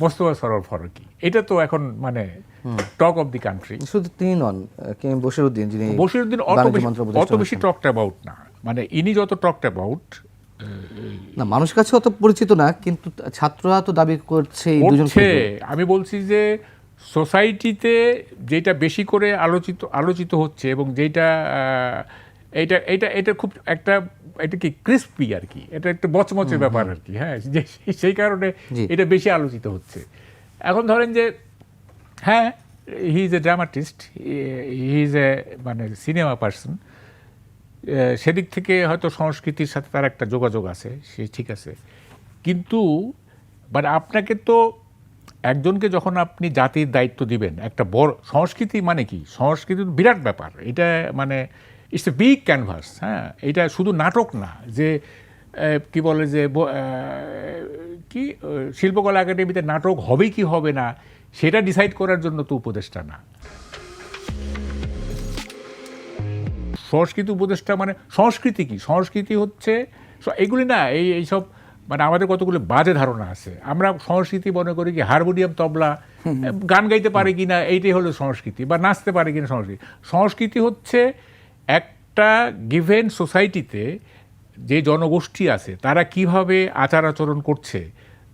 মোস্তফা সরোয়ার ফারুকি। এটা তো এখন মানে টক অফ দি কান্ট্রি শুধু তিনি নন কে বশিরউদ্দিন যিনি বসিরুদ্দিন অত বেশি অত বেশি টকড অ্যাবাউট না। মানে ইনি যত টকড অ্যাবাউট না মানুষের কাছে অত পরিচিত না কিন্তু ছাত্ররা তো দাবি করছে এই দুজন আমি বলছি যে সোসাইটিতে যেটা বেশি করে আলোচিত আলোচিত হচ্ছে এবং যেটা এটা এটা এটা খুব একটা এটা কি ক্রিস্পি আর কি? এটা একটা বচমচের ব্যাপার আর কি হ্যাঁ? যে সেই কারণে এটা বেশি আলোচিত হচ্ছে। এখন ধরেন যে হ্যাঁ he is a dramatist he is a মানে সিনেমা পার্সন সেদিক থেকে হয়তো সংস্কৃতির সাথে তার একটা যোগাযোগ আছে সে ঠিক আছে। কিন্তু মানে আপনাকে তো একজনকে যখন আপনি জাতির দায়িত্ব দিবেন একটা বড় সংস্কৃতি মানে কি? সংস্কৃতি বিরাট ব্যাপার। এটা মানে ইটস এ বিগ ক্যানভাস হ্যাঁ? এটা শুধু নাটক না যে কি বলে যে কি শিল্পকলা একাডেমিতে নাটক হবে কি হবে না সেটা ডিসাইড করার জন্য তো উপদেষ্টা না। সংস্কৃতি উপদেষ্টা মানে সংস্কৃতি কি? সংস্কৃতি হচ্ছে এগুলি না এই এইসব মানে আমাদের কতগুলো বাজে ধারণা আছে। আমরা সংস্কৃতি মনে করি কি হারমোনিয়াম তবলা গান গাইতে পারে কি না এইটাই হলো সংস্কৃতি বা নাচতে পারে কিনা সংস্কৃতি। সংস্কৃতি হচ্ছে একটা গিভেন সোসাইটিতে যে জনগোষ্ঠী আছে তারা কীভাবে আচার আচরণ করছে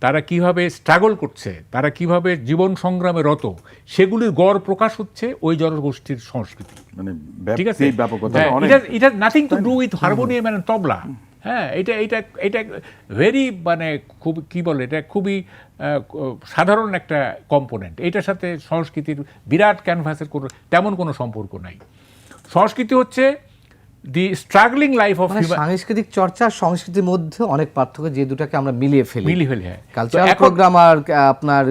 তারা কীভাবে স্ট্রাগল করছে তারা কীভাবে জীবন সংগ্রামে রত সেগুলির গড় প্রকাশ হচ্ছে ওই জনগোষ্ঠীর সংস্কৃতি। মানে ঠিক আছে? Has nothing to do with harmonium and tabla. হ্যাঁ এটা এটা এটা ভেরি মানে খুব কি বলে এটা খুবই সাধারণ একটা কম্পোনেন্ট এটার সাথে সংস্কৃতির বিরাট ক্যানভাসের কোনো তেমন কোনো সম্পর্ক নাই। সংস্কৃতি হচ্ছে দি স্ট্রাগলিং লাইফ অফ সাংস্কৃতিক চর্চা সংস্কৃতির মধ্যে অনেক পার্থক্য যে দুটাকে আমরা মিলিয়ে ফেলি। মিলিয়ে ফেলে হ্যাঁ। কালচারাল প্রোগ্রাম আর আপনার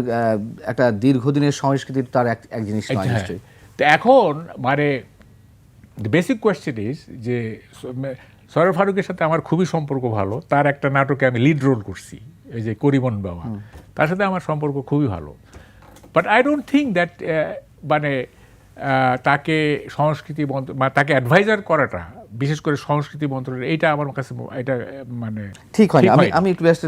একটা দীর্ঘদিনের সংস্কৃতির তার এক এক জিনিস নয় হ্যাঁ। নিশ্চয়ই। তো এখন মানে দ্য বেসিক কোয়েশ্চেন ইজ যে সরফ ফারুকের সাথে আমার খুবই সম্পর্ক ভালো। তার একটা নাটকে আমি লিড রোল করছি এই যে করিমন বাবা। তার সাথে আমার সম্পর্ক খুবই ভালো। But I don't think that মানে তাকে সংস্কৃতি মন্ত্র বা তাকে অ্যাডভাইজার করাটা বিশেষ করে সংস্কৃতি মন্ত্রণালয় এইটা আমার কাছে এটা মানে ঠিক হয় আমি আমি একটু ব্যস্ত